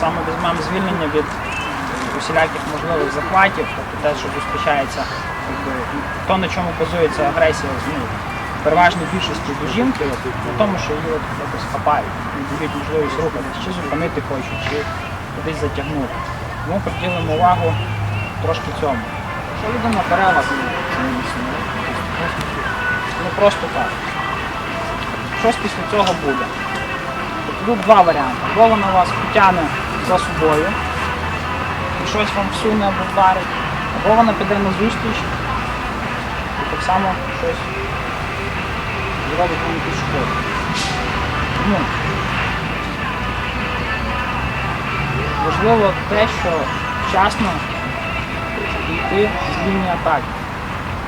саме візьмемо звільнення від усіляких можливих захватів, тобто те, що зустрічається, то, на чому базується агресія, ну, переважній більшості до жінки, на тому, що її якось хапають, дають можливість рухатись, чи зупинити хочуть, чи кудись затягнути. Тому приділимо увагу трошки цьому. Якщо людина ну, це. Ну просто так. Щось після цього буде. Тут два варіанти. Або вона вас потягне за собою і щось вам всуне або вдарить, або вона піде на зустріч і так само щось зробить вам якусь шкоду. Ну, важливо те, що вчасно йти з лінії атаки.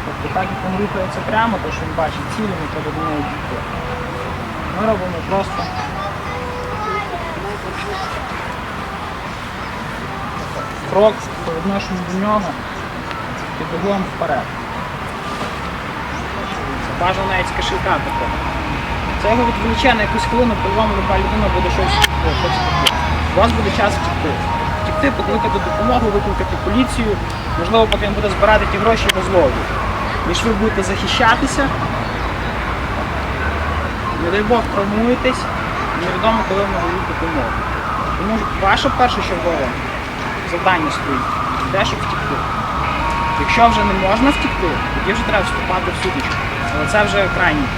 Тобто так як він рухається прямо, то що він бачить цілі, ми треба до неї дійти. Ми робимо просто крок по відношенню до нього під углом вперед. Це бажано навіть з кошелька такого. Це його відволіче на якусь хвилину, по-любому люба людина буде щось таке. У вас буде час втікти. Втікти, покликати допомогу, викликати поліцію, можливо, поки він буде збирати ті гроші і розловлю. Ніж ви будете захищатися, не дай Бог травмуєтесь, невідомо, коли ви надають допомогу. Тому ваше першочергове завдання стоїть те, щоб втікти. Якщо вже не можна втікти, тоді вже треба вступати в сутичку. Але це вже крайній,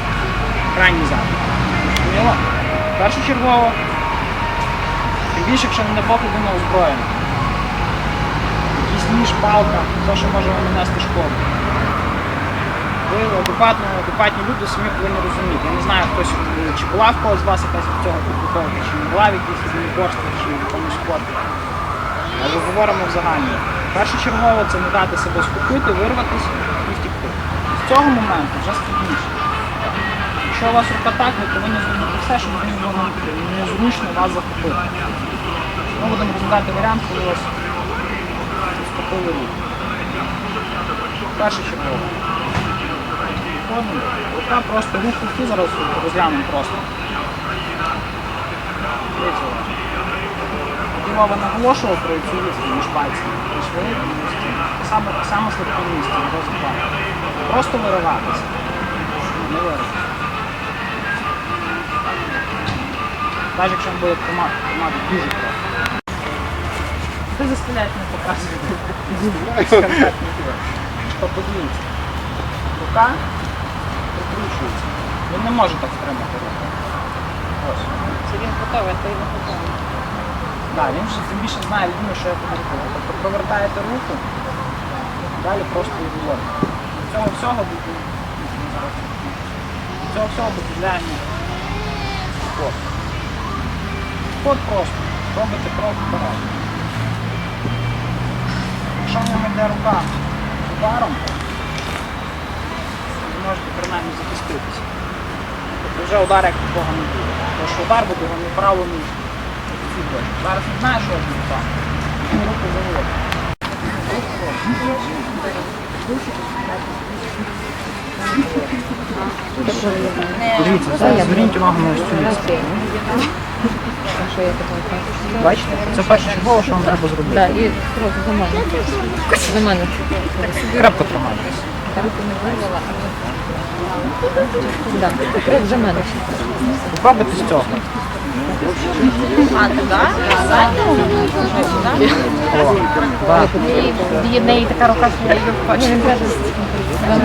крайній заклик. Зрозуміло? Першочергово, тим більше, якщо не Бог людина озброєна. Якийсь ніж, палка, те, що може вам нанести шкоду. Ви адекватно, адекватні люди самі повинні розуміти. Я не знаю, хтось е, чи була в когось з вас якась від цього підготовка, чи не була в якійсь борстві, чи в якомусь спорті. Але говоримо в загальному. Першочергово це не дати себе схопити, вирватися і втікти. З цього моменту вже складніше. Якщо у вас рука так, ви повинні зробити все, щоб мені було незручно вас захопити. Ми будемо розглядати варіант, коли вас схопили руку. Першочергово. Рука просто рух руки зараз розглянемо просто. Дивіться. Тоді наголошував про цю відстань між пальцями. Між великим саме, слабке місце, його захват. Просто вириватися. Не вириватися. Навіть якщо він буде тримати, тримати дуже просто. Ти застріляти не показує. Подивіться. Рука прикручується. Він не може так стримати руку. Ось. Це він готовий, то й не готовий. Да, він вже тим більше знає людину, що я тобі робив. Тобто провертаєте руку, далі просто виводите. До цього всього буде. Цього всього додаємо спорт. Спорт просто. Робите крок вперед. Якщо в ньому йде рука ударом, ви можете принаймні захиститися. Тобто вже удар як такого не буде. Тому що удар буде вам направлений в цю точку. Зараз не знаю, що буду там. Руку заводить. Дивіться, зверніть увагу на ось цю така? Бачите? Це першочергово, що вам треба зробити. Так, і трохи за мене. За мене. Руку не. Так, за мене. Попробуйте з цього. А, туди? Да. Є в неї така рука.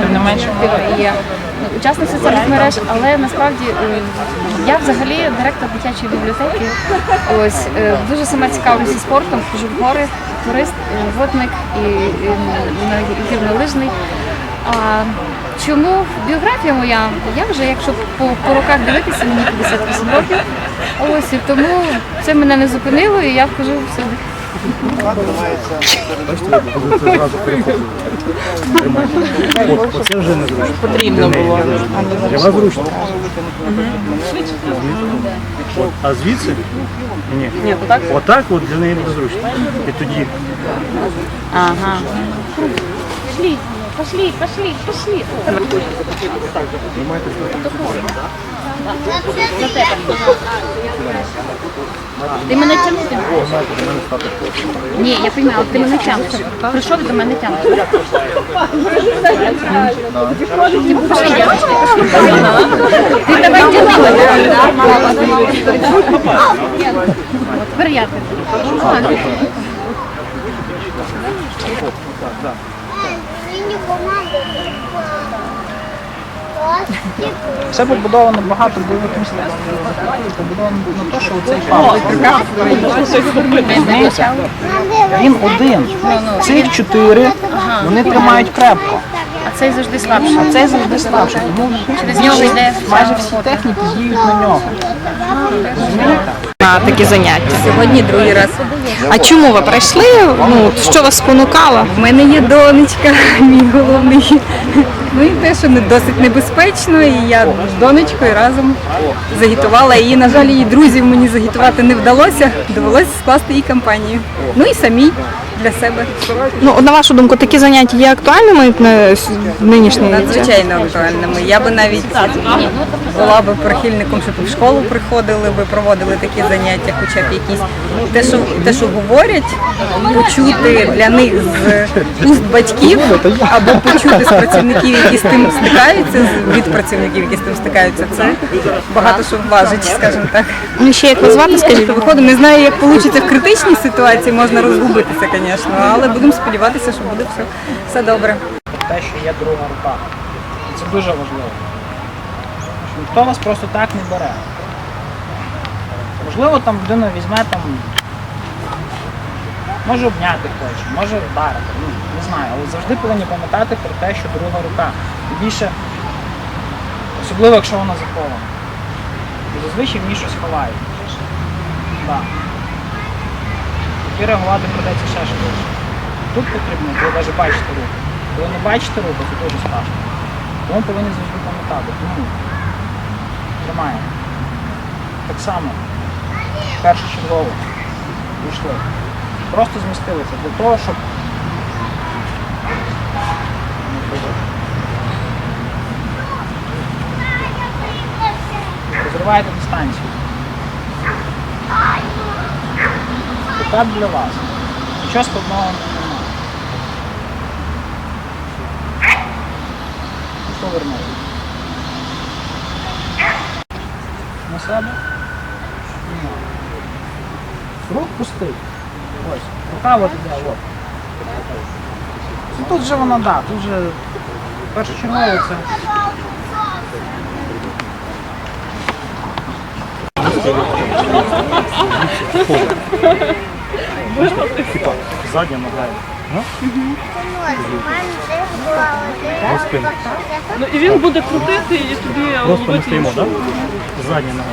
Тим не менше, Є ну, учасник соціальних мереж, але насправді е, я взагалі директор дитячої бібліотеки. Ось е, дуже сама цікавлюся спортом, хожу в гори, турист, е, водник і, гірнолижний. А чому біографія моя? Я вже, якщо по, по роках дивитися, мені 58 років. Ось і тому це мене не зупинило, і я вхожу всюди. Оце вже не зручно. Потрібно було. Для вас зручно. А звідси? Ні. Ні, отак? Отак от для неї буде зручно. І тоді Ага. Пошли, пошли, пошли. Ти мене тягнути? Ні, я розумію, ти мене тягнеш. Прийшов до мене тягнеш. Ти давай ділила. Тепер я тебе. Мені команду Все побудовано багато бойових мистецтв. Побудовано на те, що цей розумієте? Він один. Цих чотири вони тримають крепко. А цей завжди слабший. А цей завжди слабший. Тому Через нього йде майже всі техніки діють на нього. на такі заняття. Сьогодні другий раз. А чому ви прийшли? Ну що вас спонукало? У мене є донечка, мій головний. Ну і те, що не досить небезпечно, і я з донечкою разом загітувала її. На жаль, її друзів мені загітувати не вдалося. Довелося скласти їй компанію. Ну і самій для себе. Ну на вашу думку, такі заняття є актуальними на с- нинішній час? Надзвичайно актуальними. Я би навіть була би прихильником, щоб і в школу приходили би, проводили такі заняття, хоча б якісь те, що те, що говорять, почути для них з уст батьків або почути з працівників, які з тим стикаються, з- від працівників, які з тим стикаються, це багато що важить, скажімо так. Ну ще як вас звати, скажіть? Виходить, не знаю, як вийде в критичній ситуації, можна розгубитися, звісно, але будемо сподіватися, що буде все, все добре. Те, що є друга рука. Це дуже важливо. Ніхто вас просто так не бере. Можливо, там людина візьме там. Може обняти хоче, може вдарити, ну, не знаю, але завжди повинні пам'ятати про те, що друга рука. І більше, особливо якщо вона захована. Зазвичай в ній щось ховають. Так. Тоді реагувати придеться ще швидше. Тут потрібно, ви навіть бачите руку. Коли не бачите руку, це дуже страшно. Тому повинні завжди пам'ятати. Тому тримаємо. Так само, першочергово вийшли. Просто змістилися для того, щоб. Розриваєте дистанцію. Етап для вас. Нічого складного немає. Повернути. На себе. Знімаю. Рук пустий. Ось. Рука от іде, от. Ну, тут же вона, да, тут же першочергово це. Типа, задня нога. Ну, і він буде крутити і тобі Просто ми ловити стоїмо, так? Задня нога.